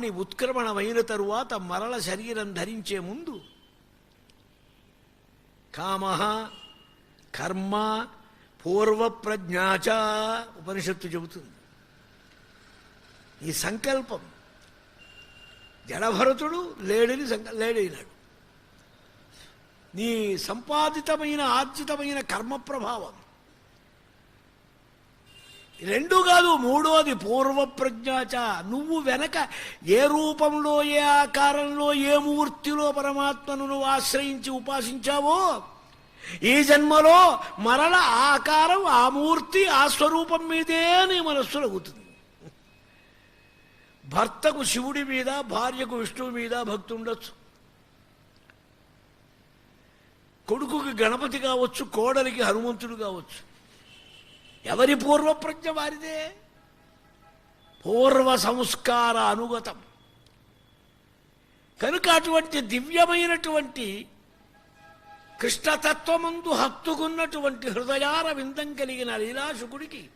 ప్రాణి ఉత్క్రమణమైన తరువాత మరల శరీరం ధరించే ముందు కామ కర్మ పూర్వప్రజ్ఞాచ ఉపనిషత్తు చెబుతుంది. ఈ సంకల్పం జడభరతుడు లేడని సంక లేడైనాడు. నీ సంపాదితమైన ఆర్జితమైన కర్మ ప్రభావం రెండు కాదు మూడోది పూర్వప్రజ్ఞాచ. నువ్వు వెనక ఏ రూపంలో ఏ ఆకారంలో ఏ మూర్తిలో పరమాత్మను నువ్వు ఆశ్రయించి ఉపాసించావో ఈ జన్మలో మరల ఆకారం ఆ మూర్తి ఆ స్వరూపం మీదే నీ మనస్సులో అవుతుంది భర్తకు శివుడి మీద భార్యకు విష్ణువు మీద భక్తి ఉండొచ్చు. కొడుకుకి గణపతి కావచ్చు కోడలికి హనుమంతుడు కావచ్చు. ఎవరి పూర్వప్రజ్ఞ వారిదే? పూర్వ సంస్కార అనుగతం. కనుక అటువంటి దివ్యమైనటువంటి కృష్ణతత్వమందు హత్తుకున్నటువంటి హృదయార విందం కలిగిన లీలాశుకుడికి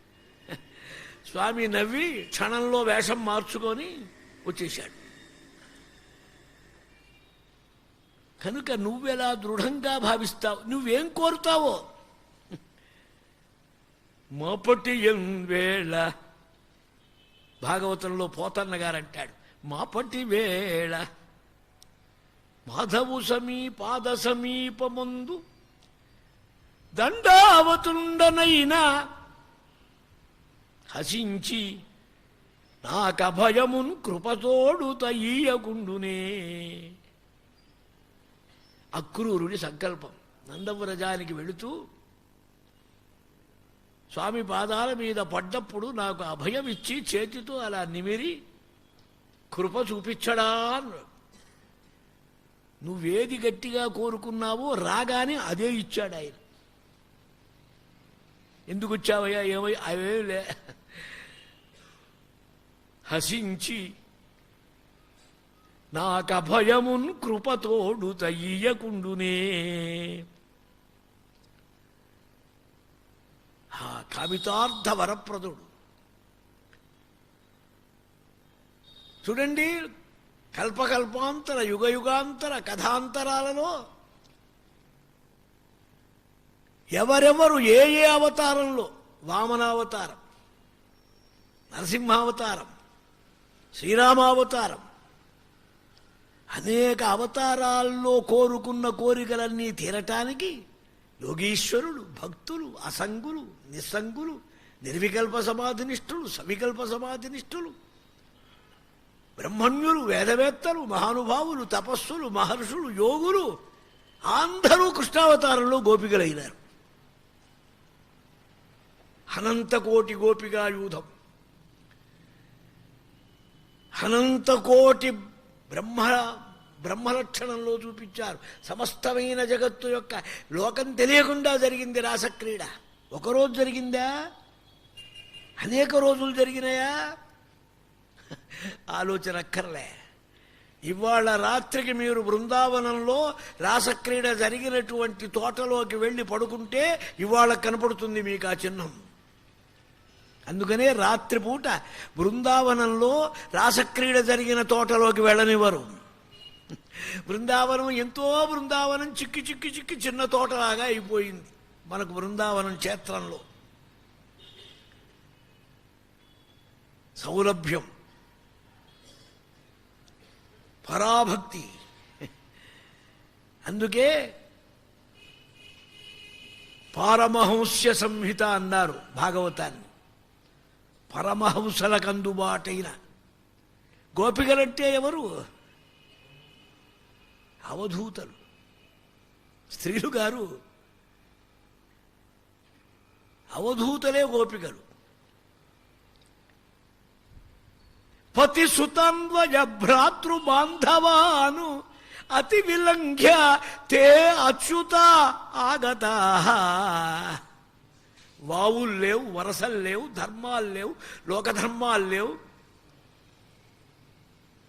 స్వామి నవ్వి క్షణంలో వేషం మార్చుకొని వచ్చేశాడు. కనుక నువ్వెలా దృఢంగా భావిస్తావు? నువ్వేం కోరుతావో? మాపటి వేళ భాగవతంలో పోతన్న గారు అంటాడు మాపటి వేళ. మాధవు సమీపాద సమీపమందు దండావతుండనైనా హసించి నాకభయమున్ కృపతోడు తయ్యకుండునే అక్రూరుడి సంకల్పం. నందవ్రజానికి వెళుతూ స్వామి పాదాల మీద పడ్డప్పుడు నాకు అభయం ఇచ్చి చేతితో అలా నిమిరి కృప చూపించడా నువ్వేది గట్టిగా కోరుకున్నావో రాగానే అదే ఇచ్చాడు ఆయన. ఎందుకు వచ్చావయ్యా ఏమై అవే లే. హసించి నాకభయమున్ కృపతోడు తయ్యకుండునే. ఆ కామితార్థ వరప్రదుడు. చూడండి కల్పకల్పాంతర యుగయుగాంతర కథాంతరాలలో ఎవరెవరు ఏ ఏ అవతారంలో వామనావతారం నరసింహావతారం శ్రీరామావతారం అనేక అవతారాల్లో కోరుకున్న కోరికలన్నీ తీరటానికి యోగీశ్వరులు భక్తులు అసంగులు నిస్సంగులు నిర్వికల్ప సమాధినిష్ఠులు సవికల్ప సమాధినిష్ఠులు బ్రహ్మణ్యులు వేదవేత్తలు మహానుభావులు తపస్సులు మహర్షులు యోగులు అందరూ కృష్ణావతారంలో గోపికలైనారు. హనంతకోటి గోపికాయూధం హనంతకోటి బ్రహ్మ బ్రహ్మలక్షణంలో చూపించారు. సమస్తమైన జగత్తు యొక్క లోకం తెలియకుండా జరిగింది రాసక్రీడ. ఒకరోజు జరిగిందా? అనేక రోజులు జరిగినాయా? ఆలోచన అక్కర్లే. ఇవాళ రాత్రికి మీరు బృందావనంలో రాసక్రీడ జరిగినటువంటి తోటలోకి వెళ్ళి పడుకుంటే ఇవాళ కనపడుతుంది మీకు ఆ చిహ్నం. అందుకనే రాత్రిపూట బృందావనంలో రాసక్రీడ జరిగిన తోటలోకి వెళ్ళనివ్వరు. బృందావనం ఎంతో బృందావనం చిక్కి చిక్కి చిక్కి చిన్న తోటలాగా అయిపోయింది. మనకు బృందావనం క్షేత్రంలో. సౌలభ్యం. పరాభక్తి. అందుకే పారమహంస్య సంహిత అన్నారు భాగవతాన్ని. పరమహంసలకు అందుబాటైన గోపికలంటే ఎవరు? అవధూతలు. స్త్రీలు గారు అవధూతలే గోపికలు. పతి సుతన్వయ భ్రాతృ బాంధవాను అతి విలంఘ్య తే అచ్యుత ఆగత. వావులు లేవు వరసలు లేవు ధర్మాలు లేవు లోకధర్మాలు లేవు.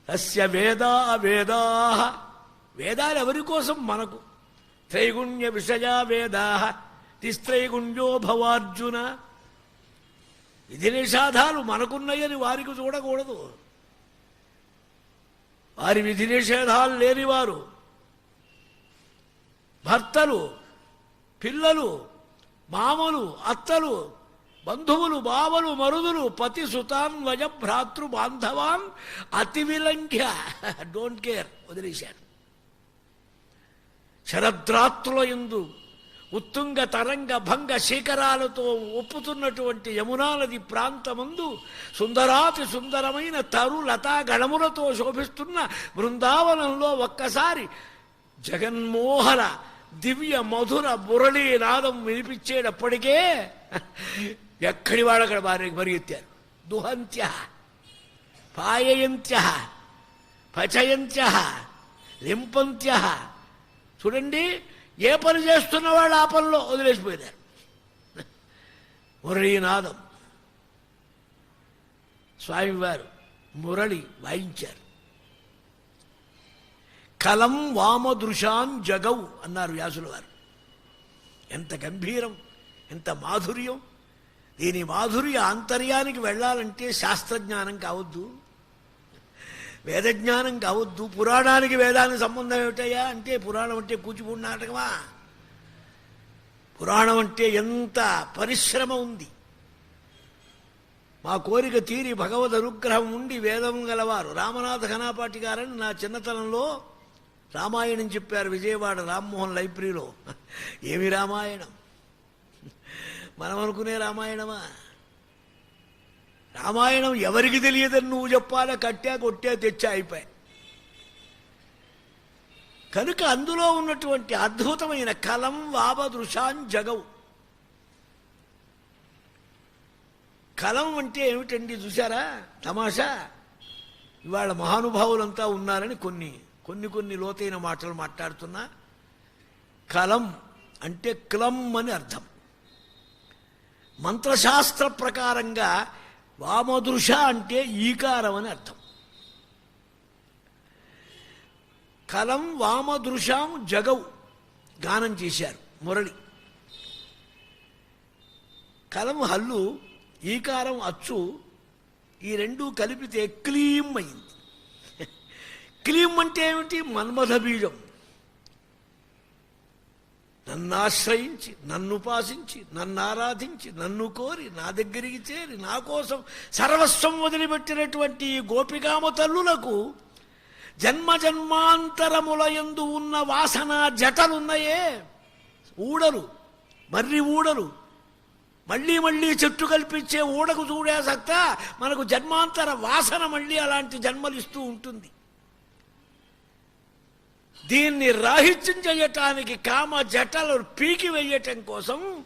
అస్య వేదా వేదా వేదాలు ఎవరి కోసం మనకు? త్రైగుణ్య విషయా వేదా తిస్త్రైగుణ్యో భవార్జున. విధి నిషాధాలు మనకున్నాయని వారికి చూడకూడదు. వారి విధి నిషేధాలు లేనివారు. భర్తలు పిల్లలు మామలు అత్తలు బంధువులు బావలు మరుదులు పతి సుతాన్ వజ భ్రాతృ బాంధవాన్ అతి విలంఘ్య డోంట్ కేర్ వదిలేశాడు శరద్రాత్రుల ఎందు ఉత్తుంగ తరంగ భంగ శిఖరాలతో ఒప్పుతున్నటువంటి యమునా నది ప్రాంతమందు సుందరాతి సుందరమైన తరు లతాగణములతో శోభిస్తున్న బృందావనంలో ఒక్కసారి జగన్మోహన దివ్య మధుర మురళీ నాదం వినిపించేటప్పటికే ఎక్కడి వాడు అక్కడ భార్య పరిగెత్తారు దుహంత్య పాయయంత్య పచయంత్య లింపంత్య. చూడండి ఏ పని చేస్తున్న వాళ్ళు ఆ పనిలో వదిలేసిపోయినారు. మురళీనాదం స్వామివారు మురళి వాయించారు. కలం వామదృశాన్ జగౌ అన్నారు వ్యాసుల వారు. ఎంత గంభీరం ఎంత మాధుర్యం. దీని మాధుర్య ఆంతర్యానికి వెళ్ళాలంటే శాస్త్రజ్ఞానం కావద్దు. వేదజ్ఞానం కావద్దు. పురాణానికి వేదానికి సంబంధం ఏమిటయ్యా? అంటే పురాణం అంటే కూచిపూడి నాటకమా? పురాణం అంటే ఎంత పరిశ్రమ ఉంది. మా కోరిక తీరి భగవద్ అనుగ్రహం ఉండి వేదం గలవారు. రామనాథ ఘనాపాటి గారని నా చిన్నతనంలో రామాయణం చెప్పారు విజయవాడ రామ్మోహన్ లైబ్రరీలో. ఏమి రామాయణం? మనం అనుకునే రామాయణమా? రామాయణం ఎవరికి తెలియదని నువ్వు చెప్పాలా? కట్టా కొట్టా తెచ్చా అయిపోయి. కనుక అందులో ఉన్నటువంటి అద్భుతమైన కలం వాబ దృశాన్ జగవు. కలం అంటే ఏమిటండి చూసారా తమాషా. ఇవాళ మహానుభావులంతా ఉన్నారని కొన్ని కొన్ని కొన్ని లోతైన మాటలు మాట్లాడుతున్నా. కలం అంటే క్లం అని అర్థం. మంత్రశాస్త్ర ప్రకారంగా వామదృష అంటే ఈకారం అని అర్థం. కలం వామదృషాం జగవు గానం చేశారు మురళి. కలం హల్లు ఈకారం అచ్చు ఈ రెండు కలిపితే క్లీం అయింది. క్లీం అంటే ఏమిటి? మన్మథ బీజం. నన్ను ఆశ్రయించి నన్ను ఉపాసించి నన్ను ఆరాధించి నన్ను కోరి నా దగ్గరికి చేరి నా కోసం సర్వస్వం వదిలిపెట్టినటువంటి గోపికామ తల్లులకు జన్మ జన్మాంతరముల ఎందు ఉన్న వాసన జటలున్నాయే ఊడలు మర్రి ఊడలు మళ్ళీ మళ్ళీ చెట్టు కల్పించే ఊడకు చూడే సత్తా మనకు జన్మాంతర వాసన మళ్ళీ అలాంటి జన్మలిస్తూ ఉంటుంది. దీన్ని రాహిత్యం చేయటానికి కామ జటలు పీకి వేయటం కోసం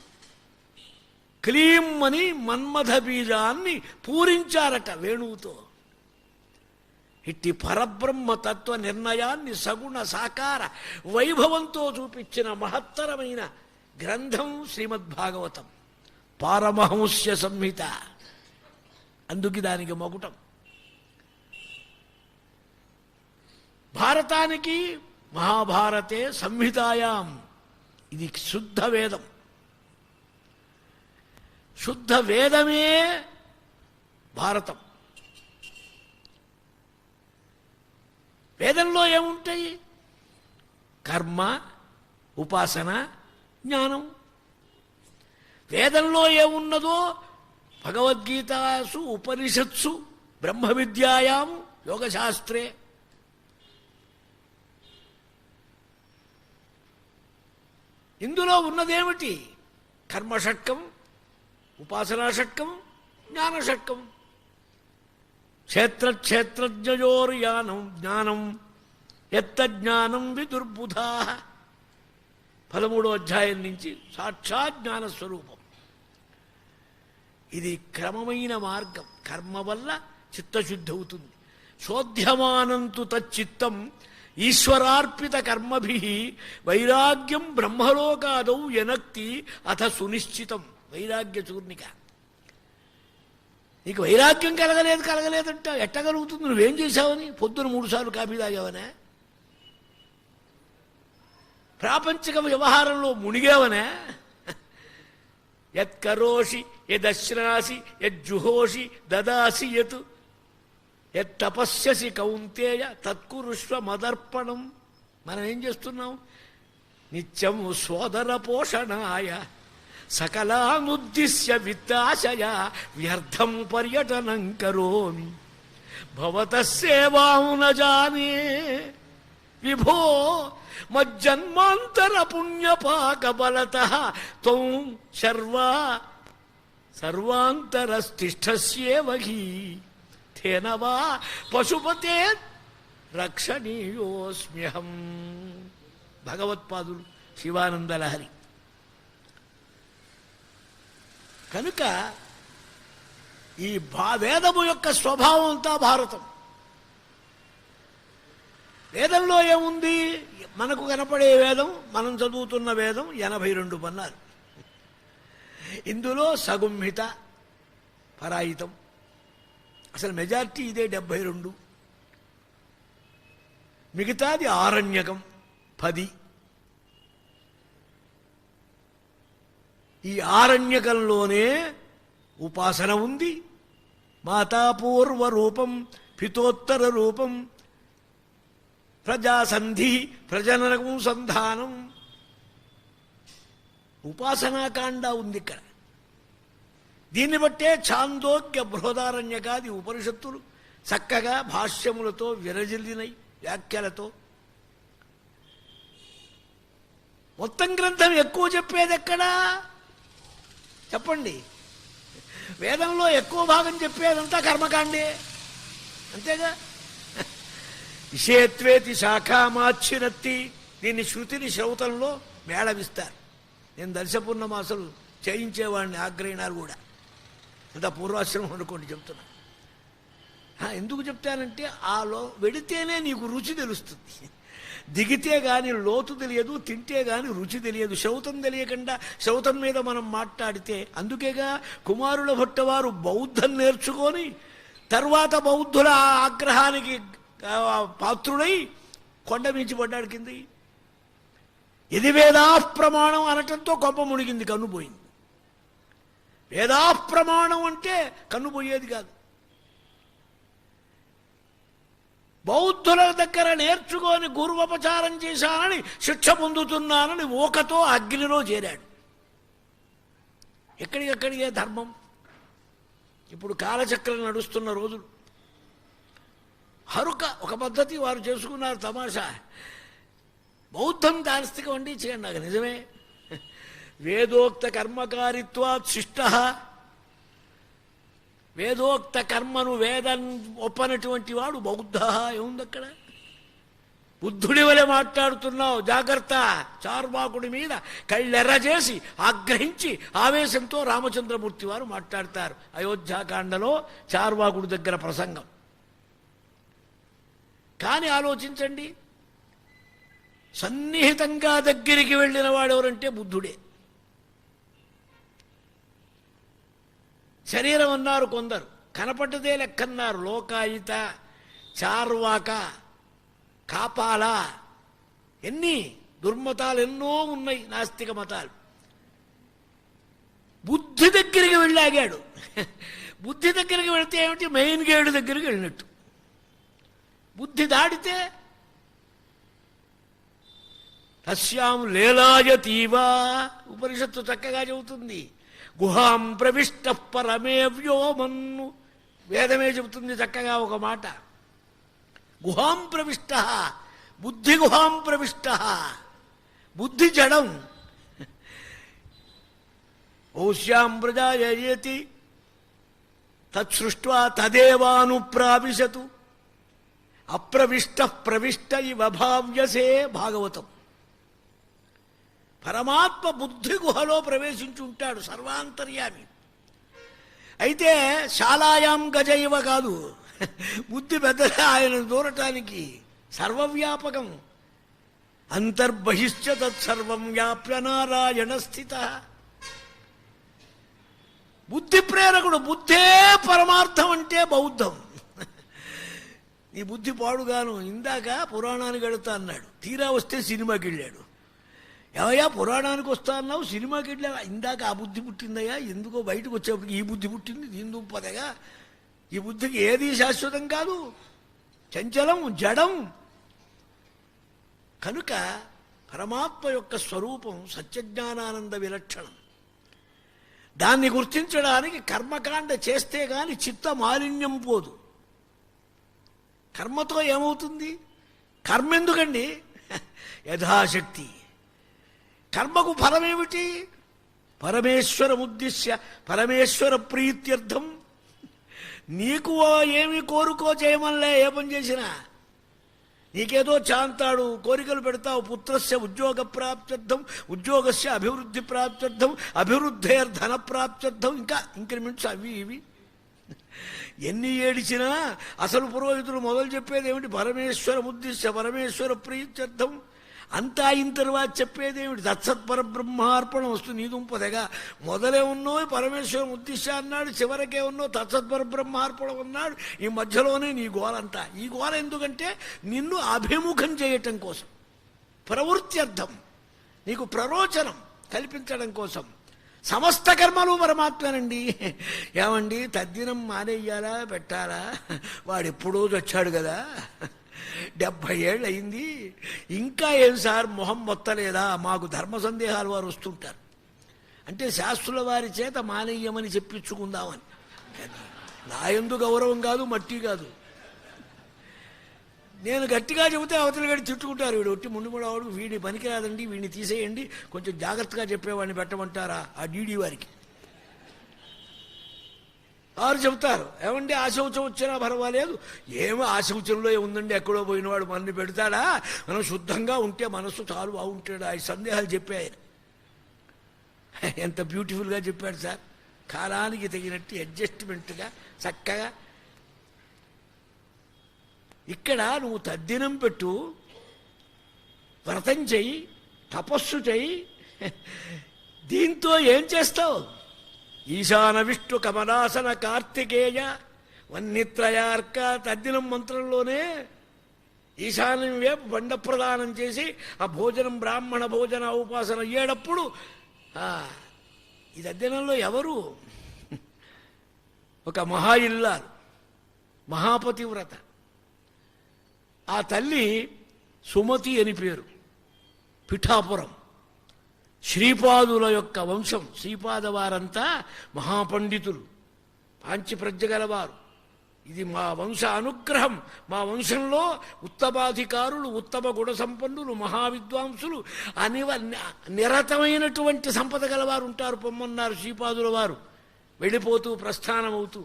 క్లీం అని మన్మథ బీజాన్ని పూరించారట వేణువుతో. ఇట్టి పరబ్రహ్మ తత్వ నిర్ణయాన్ని సగుణ సాకార వైభవంతో చూపించిన మహత్తరమైన గ్రంథం శ్రీమద్భాగవతం. పారమహంస్య సంహిత. అందుకు దానికి మగుటం. భారతానికి మహాభారతే సంహితాయాం. ఇది శుద్ధ వేదం. శుద్ధ వేదమే భారతం. వేదంలో ఏముంటాయి? కర్మ ఉపాసన జ్ఞానం. వేదంలో ఏమున్నదో భగవద్గీతాసు ఉపనిషత్సు బ్రహ్మ విద్యాయాం యోగశాస్త్రే. ఇందులో ఉన్నదేమిటి? కర్మషట్కం ఉపాసనా షట్కం జ్ఞానషట్కం. క్షేత్రక్షేత్రజ్ఞయోర్యానం జ్ఞానం ఎత్త జ్ఞానం విదుర్బుధా. పదమూడో అధ్యాయం నుంచి సాక్షాత్ జ్ఞానస్వరూపం. ఇది క్రమమైన మార్గం. కర్మ వల్ల చిత్తశుద్ధి అవుతుంది. శోధ్యమానంతు తచ్చిత్తం ఈశ్వరార్పిత కర్మభి వైరాగ్యం బ్రహ్మలోకాదౌ ఎనక్తి అథ సునిశ్చితం. వైరాగ్య చూర్ణిక. నీకు వైరాగ్యం కలగలేదు కలగలేదంట ఎట్ట కలుగుతుంది నువ్వేం చేశావని? పొద్దున మూడుసార్లు కాఫీ తాగావనే? ప్రాపంచిక వ్యవహారంలో మునిగావనే? యత్కరోషి యదశ్నాసి యజ్జుహోషి దదాసి యత్ ఎత్తపస్యసి కౌంతేయ తత్కురుష్వ మదర్పణం. మనం ఏం చేస్తున్నాం? నిత్యం సోదర పోషణాయ సకలానుద్దిశ్య విత్తాశయ వ్యర్థం పర్యటనం కరోమి. భవత సేవాం జానే విభో మజ్జన్మాంతర పుణ్యపాక బలత. త్వం శర్వా సర్వాంతరస్తిష్టస్యేవ హి వా పశుపతే రక్షణీయోస్మ్యహం. భగవత్పాదులు శివానందలహరి. కనుక ఈ భా వేదము యొక్క స్వభావం అంతా భారతం. వేదంలో ఏముంది? మనకు కనపడే వేదం మనం చదువుతున్న వేదం ఎనభై రెండు పన్నారు ఇందులో సగుంహిత పరాయితం. అసలు మెజార్టీ ఇదే డెబ్భై రెండు. మిగతాది ఆరణ్యకం పది. ఈ ఆరణ్యకంలోనే ఉపాసన ఉంది. మాతాపూర్వ రూపం పితోత్తర రూపం ప్రజాసంధి ప్రజనరకం సంధానం. ఉపాసనాకాండ ఉంది ఇక్కడ. దీన్ని బట్టే ఛాందోగ్య బృహదారణ్యకాది ఉపనిషత్తులు చక్కగా భాష్యములతో విరజిల్లినై వ్యాఖ్యలతో. మొత్తం గ్రంథం ఎక్కువ చెప్పేది ఎక్కడా? చెప్పండి. వేదంలో ఎక్కువ భాగం చెప్పేదంతా కర్మకాండే. అంతేగా? విషయత్వేతి శాఖామాచ్చినత్తి దీన్ని శృతిని శ్రౌతంలో మేళవిస్తారు. నేను దర్శపూర్ణమాసలు చేయించేవాడిని ఆగ్రహినారు కూడా. లేదా పూర్వాశ్రమం అనుకోండి చెప్తున్నా. ఎందుకు చెప్తానంటే ఆలో వెడితేనే నీకు రుచి తెలుస్తుంది. దిగితే కానీ లోతు తెలియదు తింటే కానీ రుచి తెలియదు శౌతం తెలియకుండా శౌతం మీద మనం మాట్లాడితే అందుకేగా కుమారుల భట్టవారు బౌద్ధం నేర్చుకొని తర్వాత బౌద్ధుల ఆగ్రహానికి పాత్రుడై కొండ మించి పడ్డాడు కింది. ఇది వేదా ప్రమాణం అనటంతో కొంప మునిగింది కన్నుపోయింది వేదాప్రమాణం అంటే కన్ను పోయేది కాదు. బౌద్ధుల దగ్గర నేర్చుకొని గురువపచారం చేశానని శిక్ష పొందుతున్నానని ఓకతో అగ్నిలో చేరాడు. ఎక్కడికెక్కడికే ధర్మం. ఇప్పుడు కాలచక్రం నడుస్తున్న రోజులు. హరుక ఒక పద్ధతి వారు చేసుకున్నారు తమాషా. బౌద్ధం దారిస్తికం అండి చేయండి నాకు నిజమే. వేదోక్త కర్మకారిత్వాత్ శిష్ట. వేదోక్త కర్మను వేదం ఒప్పనటువంటి వాడు బౌద్ధ. ఏముంది అక్కడ బుద్ధుడి వలె మాట్లాడుతున్నావు జాగ్రత్త. చార్వాకుడి మీద కళ్ళెర్ర చేసి ఆగ్రహించి ఆవేశంతో రామచంద్రమూర్తి వారు మాట్లాడతారు. అయోధ్యాకాండలో చార్వాకుడి దగ్గర ప్రసంగం. కానీ ఆలోచించండి. సన్నిహితంగా దగ్గరికి వెళ్ళిన వాడెవరంటే బుద్ధుడే. శరీరం అన్నారు కొందరు. కనపడ్డదే లెక్కన్నారు. లోకాయుత చార్వాక కాపాల ఎన్ని దుర్మతాలు ఎన్నో ఉన్నాయి నాస్తిక మతాలు. బుద్ధి దగ్గరికి వెళ్ళాగాడు. బుద్ధి దగ్గరికి వెళితే ఏమిటి? మెయిన్ గేడు దగ్గరికి వెళ్ళినట్టు. బుద్ధి దాడితే తస్యాం లేలాయతీవా. ఉపనిషత్తు చక్కగా చెబుతుంది. గుహాం ప్రవిష్ట పరమే వ్యోమన్ను. వేదమే చెబుతుంది చక్కగా ఒక మాట. గుహాం ప్రవిష్ట బుద్ధి గుహాం ప్రవిష్ట బుద్ధి జడం. ఓష్యాం ప్రజాయతి తత్సృష్ట్వా తదేవానుప్రావిశతు. అప్రవిష్ట ప్రవిష్ట ఇవ భావ్యసే భాగవతం. పరమాత్మ బుద్ధి గుహలో ప్రవేశించి ఉంటాడు సర్వాంతర్యామి. అయితే శాలాయాం గజ ఇవ కాదు. బుద్ధి పెద్దగా ఆయన దూరటానికి సర్వవ్యాపకం. అంతర్బహిశ్చ తత్సర్వం వ్యాప్య నారాయణ స్థిత. బుద్ధి ప్రేరకుడు బుద్ధే పరమార్థం అంటే బౌద్ధం. నీ బుద్ధి పాడుగాను. ఇందాక పురాణానికి వెళుతా అన్నాడు. తీరా వస్తే సినిమాకి వెళ్ళాడు. ఏవయ్యా పురాణానికి వస్తా అన్నావు? సినిమాకి వెళ్ళావా? ఇందాక ఆ బుద్ధి పుట్టిందయ్యా. ఎందుకో బయటకు వచ్చేప్పటికి ఈ బుద్ధి పుట్టింది దీని దుంపదగా ఈ బుద్ధికి ఏది శాశ్వతం కాదు? చంచలం జడం. కనుక పరమాత్మ యొక్క స్వరూపం సత్యజ్ఞానానంద విలక్షణం. దాన్ని గుర్తించడానికి కర్మకాండ చేస్తే కాని చిత్త మాలిన్యం పోదు. కర్మతో ఏమవుతుంది? కర్మ ఎందుకండి యథాశక్తి. కర్మకు ఫలమేమిటి? పరమేశ్వరముద్దిశ్య పరమేశ్వర ప్రీత్యర్థం. నీకు ఏమి కోరుకో చేయమనిలే ఏ పని చేసినా. నీకేదో చాంతాడు కోరికలు పెడతావు పుత్రస్య ఉద్యోగ ప్రాప్త్యర్థం ఉద్యోగస్య అభివృద్ధి ప్రాప్త్యర్థం అభివృద్ధేర్ ధన ప్రాప్త్యర్థం ఇంకా ఇంక్రిమెంట్స్ అవి ఇవి. ఎన్ని ఏడిచినా అసలు పురోహితులు మొదలు చెప్పేది ఏమిటి? పరమేశ్వర ఉద్దిశ్య పరమేశ్వర ప్రీత్యర్థం. అంతా అయిన తర్వాత చెప్పేదేమిటి ఏమిటి? పరబ్రహ్మార్పణం వస్తుంది నీ దుంపదగా మొదలే ఉన్నో పరమేశ్వరం ఉద్దేశ్య అన్నాడు చివరకే ఉన్నో తత్సత్ పరబ్రహ్మార్పణం ఉన్నాడు ఈ మధ్యలోనే నీ గోలంతా. ఈ గోల ఎందుకంటే నిన్ను అభిముఖం చేయటం కోసం. ప్రవృత్త్యర్థం. నీకు ప్రరోచనం కల్పించడం కోసం. సమస్త కర్మలు పరమాత్మనండి. ఏమండి? తద్దినం మానేయాలా? పెట్టాలా? వాడు ఎప్పుడో వచ్చాడు కదా. డెబ్భై ఏళ్ళు అయింది ఇంకా ఏం సార్? మొహం మొత్తలేదా? మాకు ధర్మ సందేహాలు వారు వస్తుంటారు. అంటే శాస్త్రుల వారి చేత మానేయమని చెప్పించుకుందామని. నా ఎందు గౌరవం కాదు మట్టి కాదు. నేను గట్టిగా చెబితే అవతల గడి తిట్టుకుంటారు. వీడు ఒట్టి ముందు కూడా వాడు వీడి పనికిరాదండి వీడిని తీసేయండి. కొంచెం జాగ్రత్తగా చెప్పేవాడిని పెట్టమంటారా? ఆ డీడీ వారికి. వారు చెబుతారు. ఏమండి? ఆశౌచం వచ్చినా పర్వాలేదు. ఏమో ఆశౌచంలో ఉందండి ఎక్కడో పోయినవాడు మనల్ని పెడతాడా? మనం శుద్ధంగా ఉంటే మనస్సు చాలు బాగుంటాడు? ఆ సందేహాలు చెప్పాయి ఎంత బ్యూటిఫుల్గా చెప్పాడు సార్. కాలానికి తగినట్టు అడ్జస్ట్మెంట్గా చక్కగా. ఇక్కడ నువ్వు తద్దినం పెట్టు వ్రతం చెయ్యి తపస్సు చెయ్యి. దీంతో ఏం చేస్తావు? ఈశాన విష్ణు కమలాసన కార్తికేయ వన్నిత్రయార్క తద్దినం మంత్రంలోనే ఈశాన్యం వైపు బండ ప్రదానం చేసి ఆ భోజనం బ్రాహ్మణ భోజన ఉపాసన అయ్యేటప్పుడు ఈ తద్దినంలో ఎవరు? ఒక మహా ఇల్లాలు మహాపతివ్రత. ఆ తల్లి సుమతి అని పేరు పిఠాపురం. శ్రీపాదుల యొక్క వంశం శ్రీపాద వారంతా మహాపండితులు పాంచప్రజ్ఞ గలవారు ఇది మా వంశ అనుగ్రహం. మా వంశంలో ఉత్తమాధికారులు ఉత్తమ గుణ సంపన్నులు మహావిద్వాంసులు అనివ నిరతమైనటువంటి సంపద గలవారు ఉంటారు పొమ్మన్నారు శ్రీపాదుల వారు. వెళ్ళిపోతూ ప్రస్థానమవుతూ.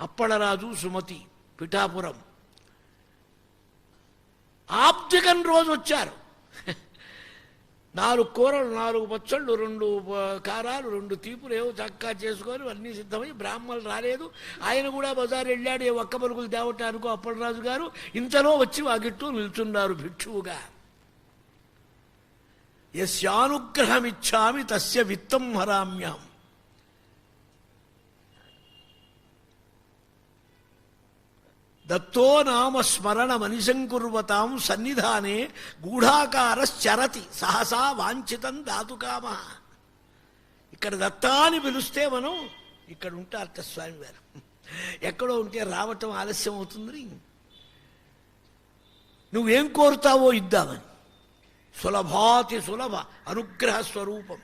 అప్పడరాజు సుమతి పిఠాపురం. ఆప్తికన్ రోజు వచ్చారు నాలుగు కూరలు నాలుగు పచ్చళ్ళు రెండు కారాలు రెండు తీపులు ఏవో చక్కా చేసుకొని అన్నీ సిద్ధమై బ్రాహ్మణులు రాలేదు. ఆయన కూడా బజారు వెళ్ళాడు ఏ ఒక్క పలుకులు తేవటానికో అప్పలరాజు గారు. ఇంతలో వచ్చి వాగిట్టు నిల్చున్నారు భిక్షువుగా. యస్యానుగ్రహమిచ్చామి తస్య విత్తం హరామ్యాం. దత్తో నామ స్మరణ మనిషంకుర్వతాం సన్నిధానే గూఢాకారశ్చరతి సహసా వాంఛితం దాతుకామ ఇక్కడ దత్తా అని పిలిస్తే మనం ఇక్కడ ఉంటారట స్వామి ఎక్కడో ఉంటే రావటం ఆలస్యం అవుతుంది నువ్వేం కోరుతావో ఇద్దామని. సులభాతి సులభ అనుగ్రహ స్వరూపం.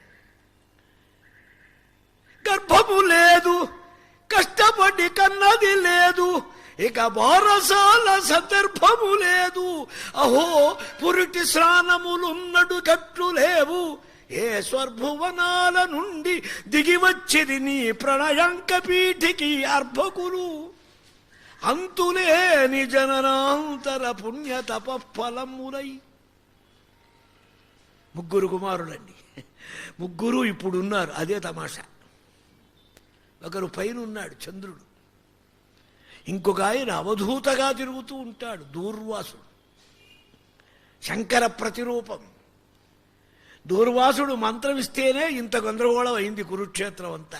గర్భము లేదు కష్టపడి కన్నది లేదు ఇక వారసాల సందర్భము లేదు. అహో పురిటి స్నానములున్నడు గట్లు లేవు. ఏ స్వర్భువనాల నుండి దిగివచ్చిది నీ ప్రణయాంక పీఠికి అర్భకులు. అంతులేని జననాంతర పుణ్య తపఫలములై ముగ్గురు కుమారులండి. ముగ్గురు ఇప్పుడు ఉన్నారు అదే తమాషా. ఒకరు పైన ఉన్నాడు చంద్రుడు. ఇంకొక ఆయన అవధూతగా తిరుగుతూ ఉంటాడు దూర్వాసుడు. శంకర ప్రతిరూపం. దూర్వాసుడు మంత్రం ఇస్తేనే ఇంత గందరగోళం అయింది కురుక్షేత్రం అంతా.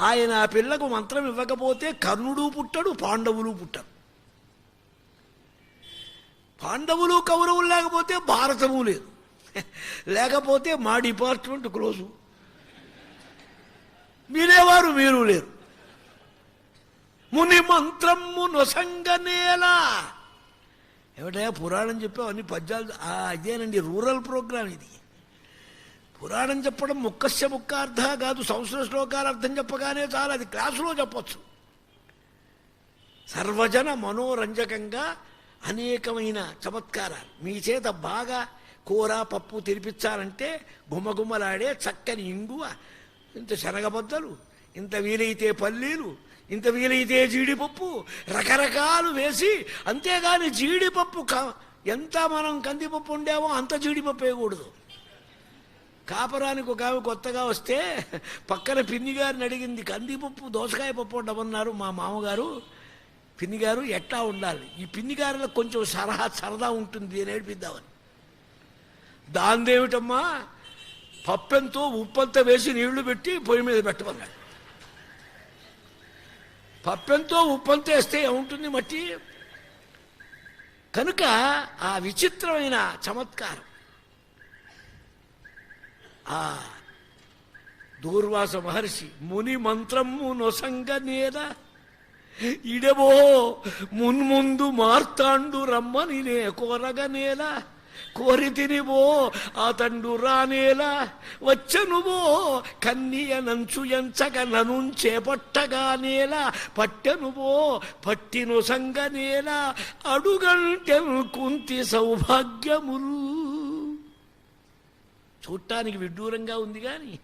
ఆయన ఆ పిల్లకు మంత్రం ఇవ్వకపోతే కర్ణుడు పుట్టడు పాండవులు పుట్టరు. పాండవులు కౌరవులు లేకపోతే భారతము లేదు. లేకపోతే మా డిపార్ట్మెంట్ క్లోజు. మీరేవారు మీరు లేరు. ముని మంత్రము నొసంగనేలా ఏమిటయా పురాణం చెప్పావు అన్ని పద్యాలు ఆ, అదేనండి రూరల్ ప్రోగ్రామ్ ఇది. పురాణం చెప్పడం ముక్కస్య ముక్కార్థ కాదు సంవత్సర శ్లోకాలు అర్థం చెప్పగానే చాలు అది క్లాసులో చెప్పచ్చు. సర్వజన మనోరంజకంగా అనేకమైన చమత్కారాలు. మీ చేత బాగా కూర పప్పు తినిపించాలంటే గుమగుమలాడే చక్కని ఇంగువ ఇంత శనగబద్దలు ఇంత వీలైతే పల్లీలు ఇంత వీలైతే జీడిపప్పు రకరకాలు వేసి అంతేగాని జీడిపప్పు ఎంత మనం కందిపప్పు ఉండామో అంత జీడిపప్పు వేయకూడదు. కాపరానికి ఒక ఆమె కొత్తగా వస్తే పక్కన పిన్ని గారిని అడిగింది కందిపప్పు దోసకాయ పప్పు ఉండమన్నారు మా మామగారు. పిన్ని గారు ఎట్లా ఉండాలి? ఈ పిన్ని గారిలో కొంచెం సరహా సరదా ఉంటుంది నేర్పిద్దామని దాందేమిటమ్మా? పప్పెంతో ఉప్పంతా వేసి నీళ్ళు పెట్టి పొయ్యి మీద పెట్టమన్నాడు. పప్పెంతో ఉప్పంతేస్తే ఏముంటుంది మట్టి? కనుక ఆ విచిత్రమైన చమత్కారం. ఆ దూర్వాస మహర్షి ముని మంత్రము నొసంగ నేల ఇడబో మున్ముందు మార్తాండు రమ్మని నే కోరగ నేల. కోరి ఆ అతండు రానేలా వచ్చనువో కన్నియ నంచు ఎంచక నను చేపట్టగా నేల పట్టిను సంగనేలా అడుగంటెను కుంతి సౌభాగ్యములు. చూడటానికి విడ్డూరంగా ఉంది కానీ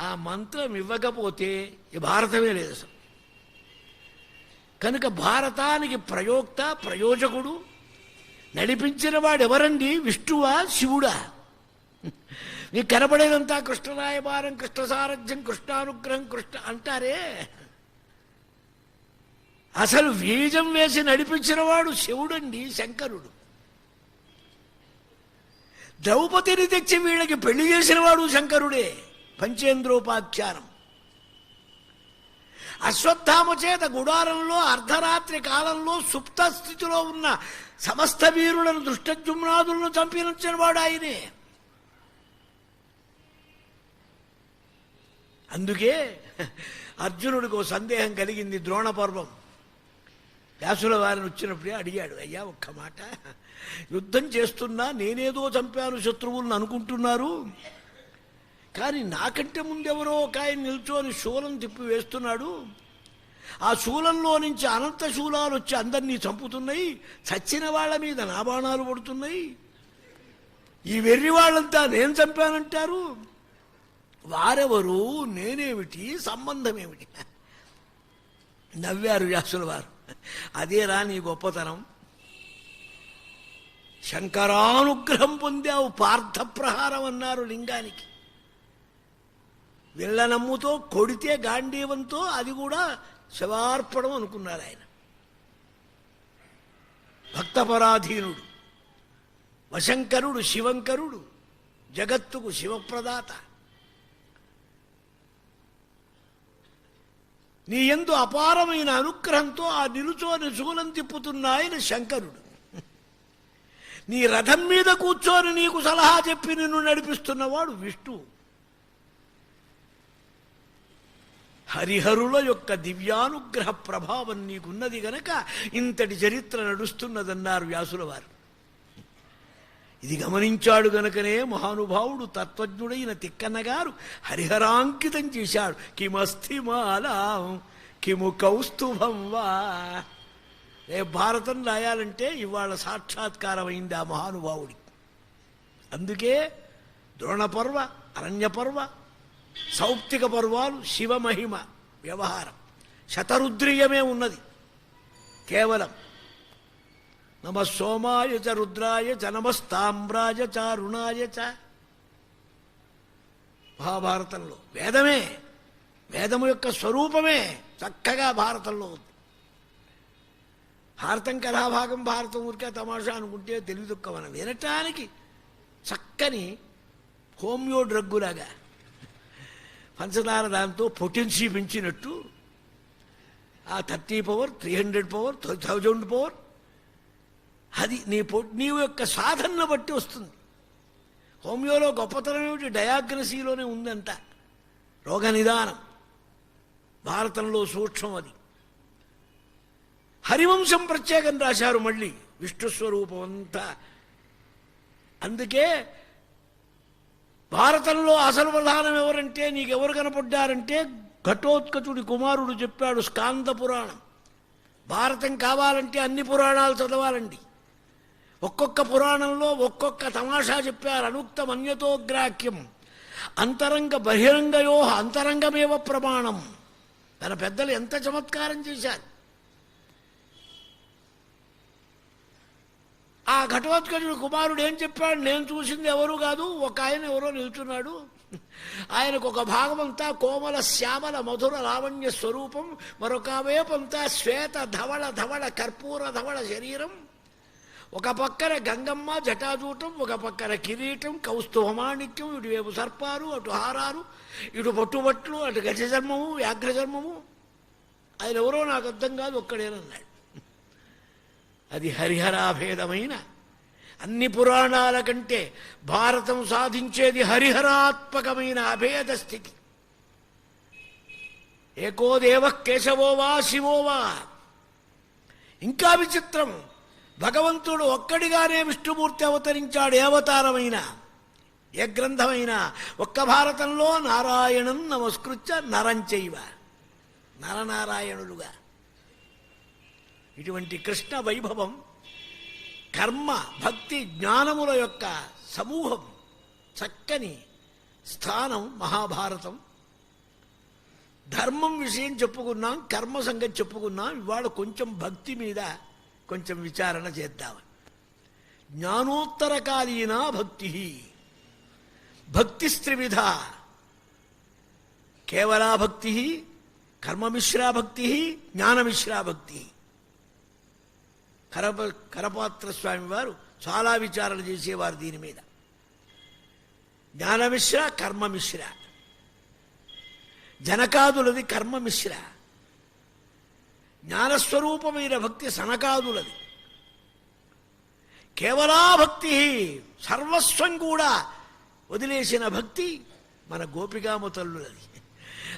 ఆ మంత్రం ఇవ్వకపోతే భారతమే లేదు అసలు. కనుక భారతానికి ప్రయోక్త ప్రయోజకుడు నడిపించిన వాడు ఎవరండి విష్ణువా? శివుడా? నీకు కనబడేదంతా కృష్ణరాయభారం కృష్ణ సారథ్యం కృష్ణానుగ్రహం కృష్ణ అంటారే? అసలు బీజం వేసి నడిపించిన వాడు శివుడండి శంకరుడు. ద్రౌపదిని తెచ్చి వీళ్ళకి పెళ్ళి చేసిన వాడు శంకరుడే పంచేంద్రోపాఖ్యానం. అశ్వత్థామ చేత గుడారంలో అర్ధరాత్రి కాలంలో సుప్త స్థితిలో ఉన్న సమస్త వీరులను దుష్టజుమ్నాదులను చంపించిన వాడు ఆయనే. అందుకే అర్జునుడికి ఓ సందేహం కలిగింది ద్రోణ పర్వం వ్యాసుల వారిని వచ్చినప్పుడే అడిగాడు అయ్యా ఒక్క మాట. యుద్ధం చేస్తున్నా నేనేదో చంపాను శత్రువులను అనుకుంటున్నారు. కానీ నాకంటే ముందెవరో ఒక ఆయన నిల్చోని శూలం తిప్పి వేస్తున్నాడు. ఆ శూలంలో నుంచి అనంత శూలాలు వచ్చి అందరినీ చంపుతున్నాయి. చచ్చిన వాళ్ళ మీద నా బాణాలు పడుతున్నాయి ఈ వెర్రి వాళ్ళంతా నేను చంపానంటారు. వారెవరు? నేనేమిటి? సంబంధం ఏమిటి నవ్వారు వ్యాసుల వారు. అదేరా నీ గొప్పతనం? శంకరానుగ్రహం పొందావు పార్థప్రహారం అన్నారు లింగానికి. విల్లనమ్ముతో కొడితే గాంధీవంతో అది కూడా శవార్పణం అనుకున్నారు ఆయన. భక్తపరాధీనుడు వశంకరుడు శివంకరుడు జగత్తుకు శివప్రదాత. నీ ఎందు అపారమైన అనుగ్రహంతో ఆ నిలుచోని శూలం తిప్పుతున్న ఆయన శంకరుడు. నీ రథం మీద కూర్చొని నీకు సలహా చెప్పి నిన్ను నడిపిస్తున్నవాడు విష్ణువు. హరిహరుల యొక్క దివ్యానుగ్రహ ప్రభావం నీకున్నది గనక ఇంతటి చరిత్ర నడుస్తున్నదన్నారు వ్యాసుల వారు ఇది గమనించాడు గనకనే మహానుభావుడు తత్వజ్ఞుడైన తిక్కన్న గారు హరిహరాంకితం చేశాడు. కిమస్థి మాలాం కిము కౌస్తుభం వా. రే భారతం రాయాలంటే ఇవాళ సాక్షాత్కారమైంది ఆ మహానుభావుడి. అందుకే ద్రోణపర్వ అరణ్యపర్వ సౌప్తిక పర్వాలు శివమహిమ వ్యవహారం. శతరుద్రీయమే ఉన్నది. కేవలం నమ సోమాయ చ రుద్రాయ చ నమస్తామ్రాయ చ చ. మహాభారతంలో వేదమే వేదము యొక్క స్వరూపమే చక్కగా భారతంలో ఉంది. భారతం కథాభాగం భారతం ఊరికే తమాషా అనుకుంటే తెలివి దుఃఖం మనం వినటానికి చక్కని హోమియో డ్రగ్గులాగా పంచదార దాంతో పొటెన్సీ పెంచినట్టు. ఆ thirty power three hundred power thousand power. అది నీ పొ నీవు యొక్క సాధనను బట్టి వస్తుంది. హోమియోలో గొప్పతనం ఏమిటి? డయాగ్నసీలోనే ఉందంట. రోగ నిదానం భారతంలో సూక్ష్మం అది. హరివంశం ప్రత్యేకం రాశారు మళ్ళీ విష్ణుస్వరూపం అంతా. అందుకే భారతంలో అసలు ప్రధానం ఎవరంటే నీకెవరు కనపడ్డారంటే ఘటోత్కచుడి కుమారుడు చెప్పాడు స్కాంద పురాణం. భారతం కావాలంటే అన్ని పురాణాలు చదవాలండి. ఒక్కొక్క పురాణంలో ఒక్కొక్క తమాషా చెప్పారు అనుక్తం అన్యతో అంతరంగ బహిరంగయో అంతరంగమేవ ప్రమాణం. తన పెద్దలు ఎంత చమత్కారం చేశారు. ఆ ఘటవత్కరుడు కుమారుడు ఏం చెప్పాడు? నేను చూసింది ఎవరు కాదు ఒక ఆయన ఎవరో నిల్చున్నాడు. ఆయనకు ఒక భాగమంతా కోమల శ్యామల మధుర లావణ్య స్వరూపం మరొక వేపంతా శ్వేత ధవళ ధవళ కర్పూర ధవళ శరీరం. ఒక పక్కన గంగమ్మ జటాజూటం ఒక పక్కన కిరీటం కౌస్తుభమాణిక్యం ఇటు వేపు సర్పారు అటు హారారు ఇటు పట్టుబట్లు అటు గజ చర్మము వ్యాఘ్ర చర్మము ఆయన ఎవరో నాకు అర్థం కాదు ఒక్కడేనన్నాడు. అది హరిహరాభేదమైన. అన్ని పురాణాల కంటే భారతం సాధించేది హరిహరాత్మకమైన అభేద స్థితి. ఏకో దేవ కేశవోవా శివోవా ఇంకా విచిత్రం. భగవంతుడు ఒక్కడిగానే విష్ణుమూర్తి అవతరించాడు అవతారమైన ఏ గ్రంథమైన? ఒక్క భారతంలో నారాయణం నమస్కృత్య నరంచైవ నరనారాయణులుగా. ఇటువంటి కృష్ణ వైభవం కర్మ భక్తి జ్ఞానముల యొక్క సమూహం చక్కని స్థానం మహాభారతం. ధర్మం విషయం చెప్పుకున్నాం కర్మ సంగతి చెప్పుకున్నాం ఇవాళ కొంచెం భక్తి మీద కొంచెం విచారణ చేద్దాం. జ్ఞానోత్తరకాలీన భక్తి భక్తిస్త్రివిధ. కేవలా భక్తి కర్మమిశ్రా భక్తి జ్ఞానమిశ్రా భక్తి. కరప కరపాత్ర స్వామి వారు చాలా విచారణ చేసేవారు దీని మీద. జ్ఞానమిశ్ర కర్మమిశ్ర. జనకాదులది కర్మమిశ్ర. జ్ఞానస్వరూపమైన భక్తి సనకాదులది. కేవలా భక్తి సర్వస్వం కూడా వదిలేసిన భక్తి మన గోపికామతల్లులది.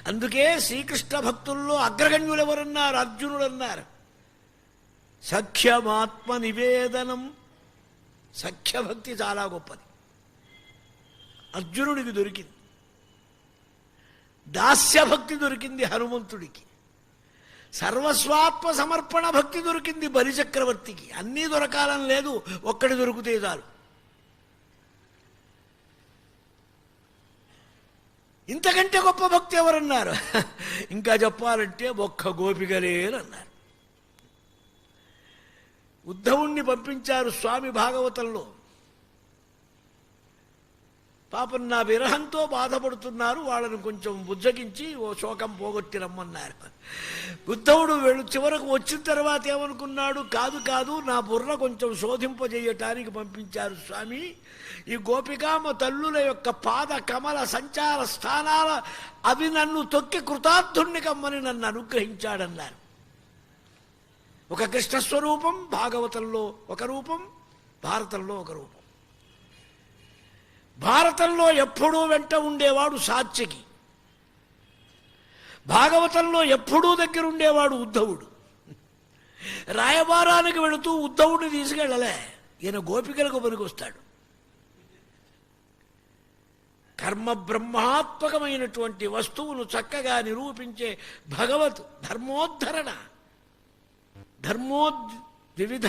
అందుకే శ్రీకృష్ణ భక్తుల్లో అగ్రగణ్యులు ఎవరన్నారు అర్జునుడు అన్నారు సఖ్యమాత్మ నివేదనం సఖ్యభక్తి చాలా గొప్పది. అర్జునుడికి దొరికింది. దాస్యభక్తి దొరికింది హనుమంతుడికి. సర్వస్వాత్మ సమర్పణ భక్తి దొరికింది బలిచక్రవర్తికి. అన్నీ దొరకాలని లేదు ఒక్కడి దొరికితే చాలు. ఇంతకంటే గొప్ప భక్తి ఎవరన్నారు? ఇంకా చెప్పాలంటే ఒక్క గోపికలే అన్నారు ఉద్ధవుణ్ణి పంపించారు స్వామి భాగవతంలో. పాపం నా విరహంతో బాధపడుతున్నారు వాళ్ళని కొంచెం బుజ్జగించి ఓ శోకం పోగొట్టి రమ్మన్నారు. ఉద్ధవుడు వెళ్ళు చివరకు వచ్చిన తర్వాత ఏమనుకున్నాడు? కాదు కాదు నా బుర్ర కొంచెం శోధింపజేయటానికి పంపించారు స్వామి. ఈ గోపికామ తల్లుల యొక్క పాద కమల సంచార స్థానాల అవి నన్ను తొక్కి కృతార్థుణ్ణి కమ్మని నన్ను అనుగ్రహించాడన్నారు. ఒక కృష్ణ స్వరూపం భాగవతంలో ఒక రూపం భారతంలో ఒక రూపం. భారతంలో ఎప్పుడూ వెంట ఉండేవాడు సాత్యకి భాగవతంలో ఎప్పుడూ దగ్గర ఉండేవాడు ఉద్ధవుడు. రాయబారానికి వెళుతూ ఉద్ధవుడిని తీసుకెళ్ళలే. ఈయన గోపికలకు పనికొస్తాడు. కర్మ బ్రహ్మాత్మకమైనటువంటి వస్తువును చక్కగా నిరూపించే భగవత్ ధర్మోద్ధరణ. ధర్మో వివిధ